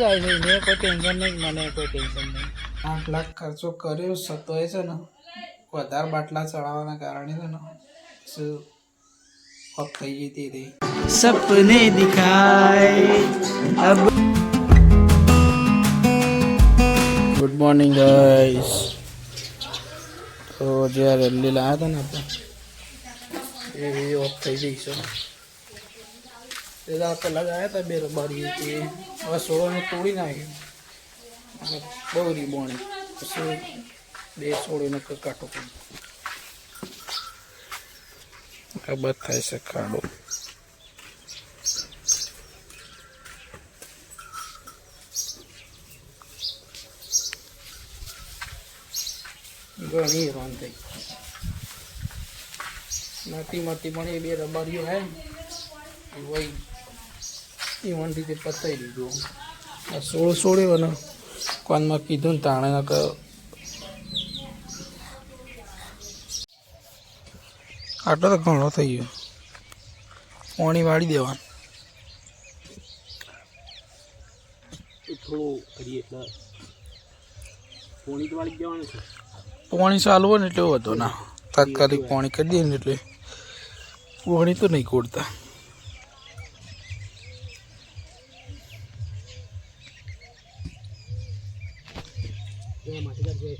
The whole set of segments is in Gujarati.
જાય છે કોઈ ટેન્શન નહીં મને કોઈ ટેન્શન નહીં. આઠ લાખ ખર્ચો કર્યો સતોય છે ને વધારે બાટલા ચડાવવાના કારણે છે ને શું થઈ ગઈ તે. રહી સપને દિખાય. ગુડ મોર્નિંગ ગાઈસ તો જે આ રેલી લાવ્યા હતા ને આપણે એ ઓફ થઈ ગઈ છે. દાળ પહેલાં ગયા હતા બે રબારી હતી હવે સોળોને તોડી નાખ્યું. અને બહુ રીબોણી. પછી બે સોળીને કાઢો આ ખબર થાય છે ખાડો. ઘણી હેરાન થઈ નાતી માતી પણ એ બે રબારીઓ હે વહી એ વન રીતે પતાવી દીધું. સોળ સોળ્યો અને કોનમાં કીધું ને તાણે કે આટલો તો ઘણો થઈ ગયો. પાણી વાળી દેવાનું. થોડું કરીએ એટલે પોણી વાળી જવાનું છે. પાણી ચાલુ હોય ને એટલે એવું ના. તાત્કાલિક પાણી કરી દઈએ ને એટલે પાણી તો નહીં કોડતા એમાં માથે છે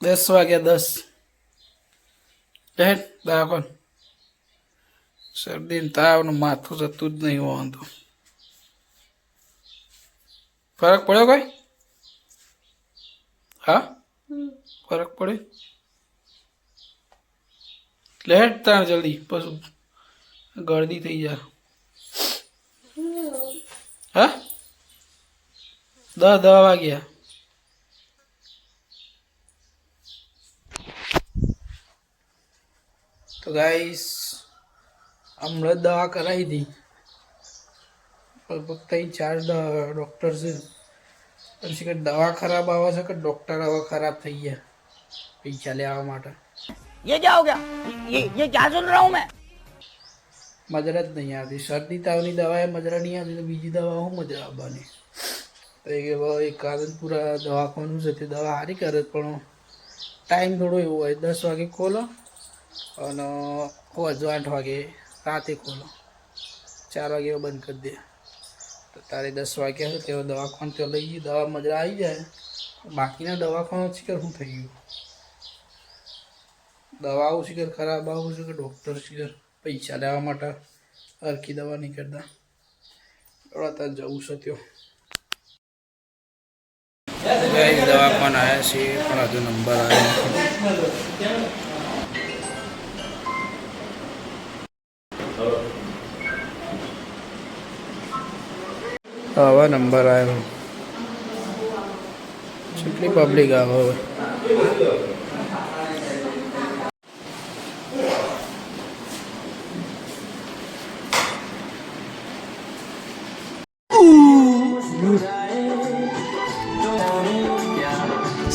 દસ વાગ્યા દસ. હેઠ દાખલ શરદી તાવનું માથું જતું જ નહીં હોવાનું ફરક પડ્યો કોઈ? હા? ફરક પડ્યો? લેટ તાણ જલ્દી, પછી ગળદી થઈ જાય હા? દસ દવા વાગ્યા. તો ગાઈસ હમણાં જ દવા કરાવી હતી લગભગ ત્રણ ચાર ડ- ડૉક્ટર છે પછી કે દવા ખરાબ આવે છે કે ડૉક્ટર હવે ખરાબ થઈ ગયા પૈસા લેવા માટે ये क्या हो गया ये ये क्या सुन रहा हूँ मैं મજરા જ નહીં આવતી શરદી તાવની દવા એ મજરા નહીં આવતી તો બીજી દવા હું મજરા આવવાની તો એ કે હવે એક આદતપુરા દવાખાનું છે તે દવા સારી કરે પણ ટાઈમ થોડો એવો હોય દસ વાગે ખોલો અને હોજો આઠ વાગે, રાતે ખોલો. ચાર વાગે બંધ કરી દે. તો તારે દસ વાગ્યા છે, તેઓ દવાખાનું તો લઈ ગઈ દવા મજા આવી જાય. બાકીના દવાખાનો શિખર શું થઈ ગયું? દવાઓ શીખર ખરાબ, આવું છે કે ડૉક્ટર શિખર પૈસા લેવા માટે હરખી દવા નહીં કરતા. અત્યારે જવું છે ત્યો દવાખાન આવ્યા છીએ, પણ હજુ નંબર આવ્યો હવે નંબર આવ્યો કેટલી પબ્લિક આવે હવે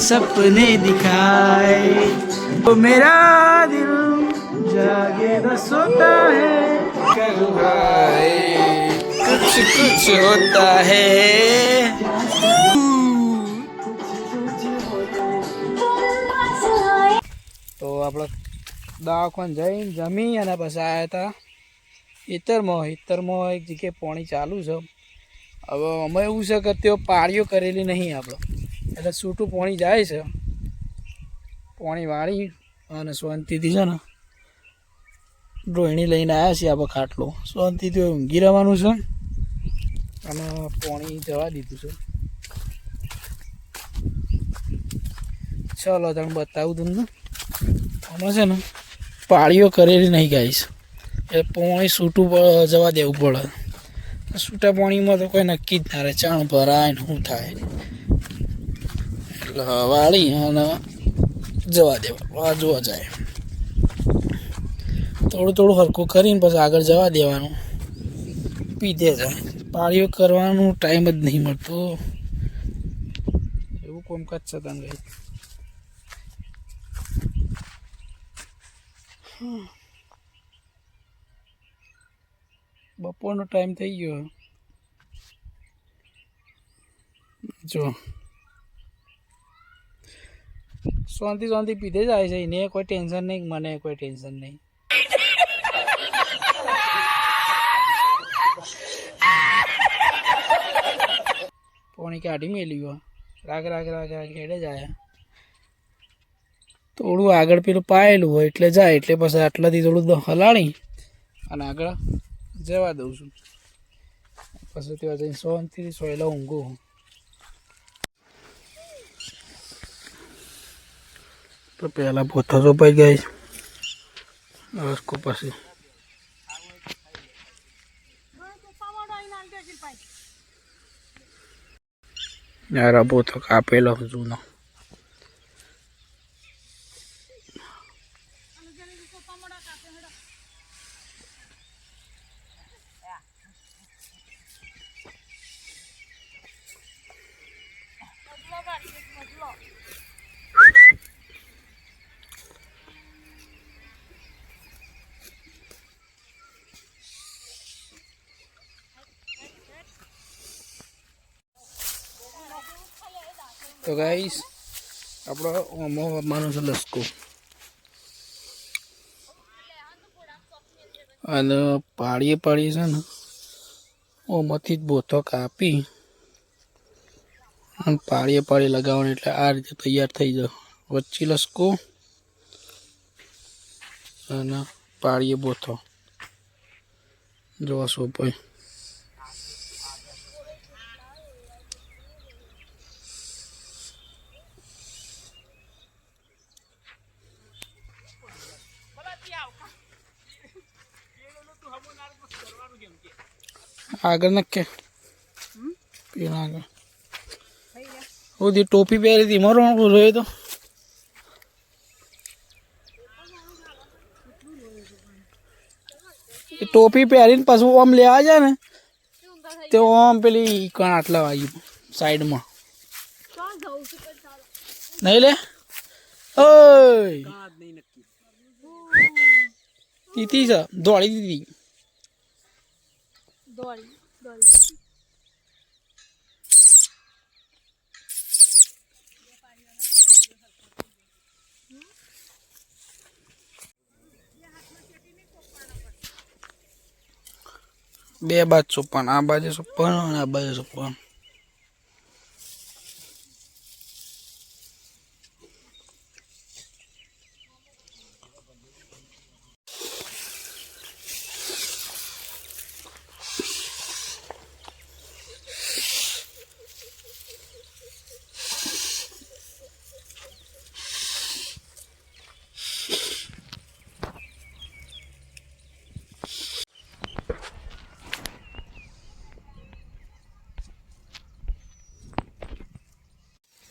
सपने दिखाए तो मेरा दिल जागे न सोता है कुछ कुछ होता है તો આપણે દવાખાન જઈને જમી અને પછી આવ્યા હતા હિતરમાં હિતરમાં એક જગ્યાએ પાણી ચાલુ છે હવે અમે એવું છે કે તેઓ પાળીઓ કરેલી નહીં આપણે એટલે છૂટું પાણી જાય છે પાણી વાળી અને શાંતિથી છે ને ડ્રોઈણી લઈને આવ્યા છીએ આપણે ખાટલો શાંતિથી ઊંઘી રહેવાનું છે અને પાણી જવા દીધું છે. ચલો તમે બતાવું તમને. આમાં છે ને, પાળીઓ કરેલી નહીં ગાઈશ એ પાણી છૂટું જવા દેવું પડે. છૂટા પાણીમાં તો કોઈ નક્કી જ ના રહે, ચાણ ભરાય ને શું થાય. એટલે વાળી અને જવા દેવા જોવા જાય. થોડું થોડું હરખું કરીને પછી આગળ જવા દેવાનું. પીધે જાય. પાળીઓ કરવાનું ટાઈમ જ નહીં મળતો. એવું કોમકાજ છે તમે બપોરનો ટાઈમ થઈ ગયો. જો. શાંતિ શાંતિ પીધે જ આવે છે. એને કોઈ ટેન્શન નહીં, મને કોઈ ટેન્શન નહીં. કાઢી મેલ્યું રાગ રાગ રાગ રાગ હેડે જાય. થોડું આગળ પેલું પાયેલું હોય એટલે જાય, એટલે પછી આટલાથી થોડું હલાણી અને આગળ જવા દઉં છું. પછી ત્યાં જઈને સોનથી સોયલા ઊંઘું તો પહેલાં પોતા રોપાઈ ગઈ. રસકો પછી. આ પોતો કાપેલો જૂનો. તો ગાઈશ આપણો ઓમો માનો છે લસકો. અને પાડીએ પાડીએ છે ને, ઓમાંથી જ બોથો કાપી અને પાડીએ પાડી લગાવવાની એટલે આ રીતે તૈયાર થઈ જાવ વચ્ચે લસકો અને પાડીએ બોથો. જોવા સોપાય આગળ નક્કે. પીણા આગળ. ઓધી ટોપી પહેરી હતી મારો રોયો તો. એ ટોપી પહેરીને પાછું આમ લેવા જાય ને તે આમ પેલી કણ આટલા વાગી સાઈડમાં. નહીં લે? ઓય! તીતી છે દોડી દીધી. બે બાજુ સોપાન આ બાજુ સોપાન અને આ બાજુ સોપાન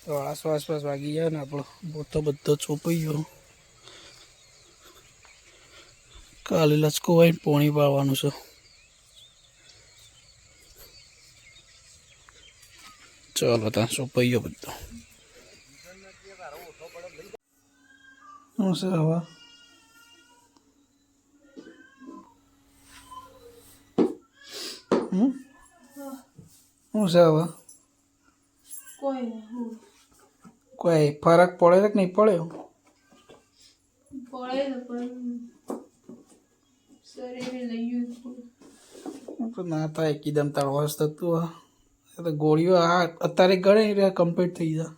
તો આસો આસપાસ વાગી ગયા ને આપણો બોતો બધો ચોપાઈ ગયો. કાલે લચકો હોય પોણી પાડવાનું છે. ચાલો ત્યાં ચોપાઈ ગયો બધો. શું છે હવા? શું છે હવે? કોઈ ફરક પડે કે નહીં પડ્યો પડે ને થાય એકદમ તાર વસ થતું તો ગોળીઓ આ અત્યારે ગળે એટલે કમ્પ્લીટ થઈ જાય.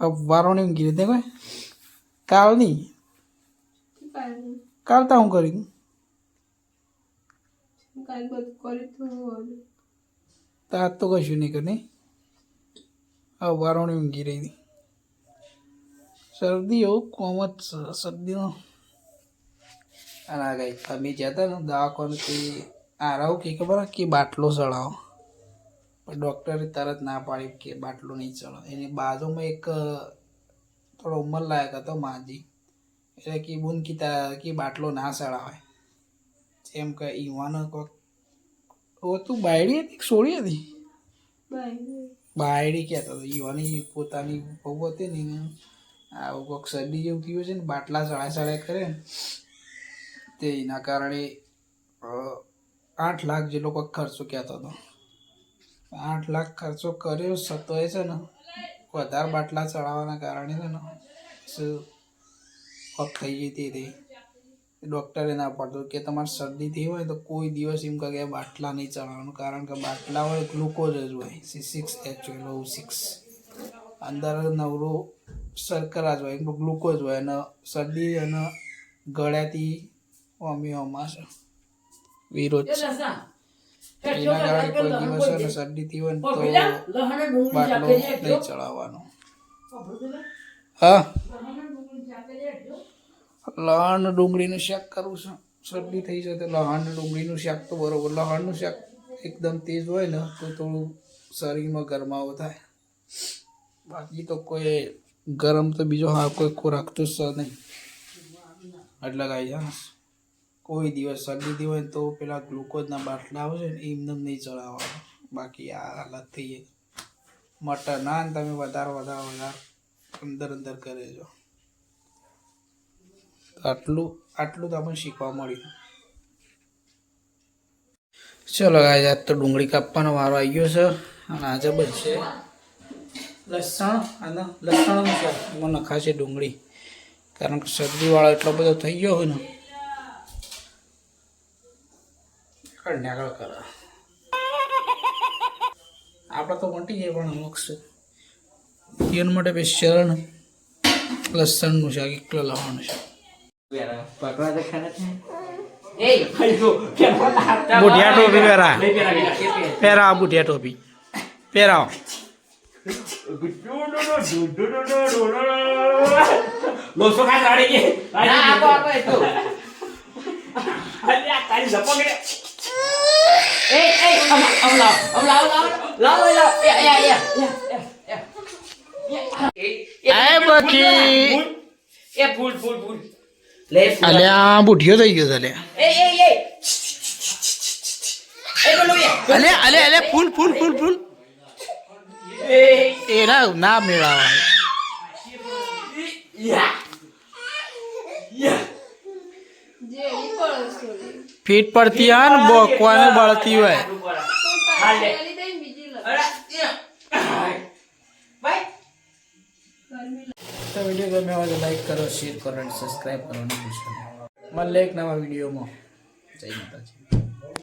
આ વારો નહીં ઊંઘી રહી કોઈ? કાલ નહીં કાલે તો હું કરી? તાર તો કશું નહીં કરી આ વારો ઊંઘી રહી હતી. શરદી એવું કોમ જ છે શરદીનો અને ગઈ તમે જતા ને દવાખાને તે આરાવ કે, ખબર કે બાટલો ચડાવો. પણ ડૉક્ટરે તરત ના પાડી કે બાટલો નહીં ચડો એની બાજુમાં એક થોડો ઉંમર લાયક હતો માજી. એટલે કે બુન કી કે બાટલો ના ચડાવાય જેમ કે ઈવાનો કોક તું બાયડી હતી સોળી હતી? બાયડી કહેતો હતો ઈવાની પોતાની બહુ હતી ને આવું કોઈક શરદી જેવું થયું છે ને, બાટલા સળા સળા કરે ને, તે એના કારણે આઠ લાખ જેટલો કોઈક ખર્ચો કહેતો હતો. આઠ લાખ ખર્ચો કર્યો છતાંય છે ને, વધારે બાટલા ચડાવવાના કારણે છે ને, શું થઈ જતી હતી ડૉક્ટરે ના પાડતો. કે તમારે શરદી થઈ હોય તો કોઈ દિવસ એમ કહે બાટલા નહીં ચડાવવાનું કારણ કે બાટલા હોય ગ્લુકોઝ જ હોય. C six H O six અંદર નવરો શર્કરા જ હોય એમાં ગ્લુકોઝ હોય અને શરદી અને ગળ્યાથી ઓમિયોમાં ઓમાં છે. વિરોધ છે. એના કારણે કોઈ દિવસ છે શરદી શરદીથી હોય તો બાટલો નહીં ચડાવવાનો. હા. લહણ ડુંગળીનું શાક કરવું છે. શરદી થઈ જાય તો લહણ ડુંગળીનું શાક તો બરોબર. લહણનું શાક એકદમ તેજ હોય ને તો થોડું શરીરમાં ગરમાવો થાય. બાકી તો કોઈ ગરમ તો બીજો હા કોઈ ખોરાક તો સ નહીં. એટલે ગાઈ જાસ કોઈ દિવસ શરદી હોય તો પેલા ગ્લુકોઝના બાટલા આવે છે ને એમને નહીં ચડાવવા. બાકી આ હાલત થઈ જાય મટર ના તમે વધારે વધારે વધારે અંદર અંદર કરે છો આટલું આટલું તો આપણને શીખવા મળ્યું. ચલો આજ આજ તો ડુંગળી કાપવાનો વારો આવી ગયો છે અને આજે બનશે લસણ અને લસણનું એમાં નખાશે ડુંગળી. કારણ કે શરદીવાળો એટલો બધો થઈ ગયો હોય ને. કરે. આપણે તો મટી જાય પણ અમુક છે. એના માટે બે શરણ લસણનું શાક, એકલો લાવવાનું છે. પકડા તો છે બુઢિયા ટોપી પહેરા પહેરાવો બુઢિયા ટોપી પહેરાવો એ ફૂલ ફૂલ ફૂલ. અલ્યા બુઢિયો થઈ ગયો અલે અલ્યા. એ એ એ. એ બોલો એ. અલે અલે અલે ફૂલ ફૂલ ફૂલ ફૂલ. એના ના મેળાવા ફીટ પડતી હોય ને બોકવાને બળતી હોય. તો. પાછી વીડિયો ગમે હોય તો લાઈક કરો શેર કરો અને સબસ્ક્રાઈબ કરવાનું ભૂલશો નહીં. મળે એક નવા વિડીયોમાં. જય માતાજી.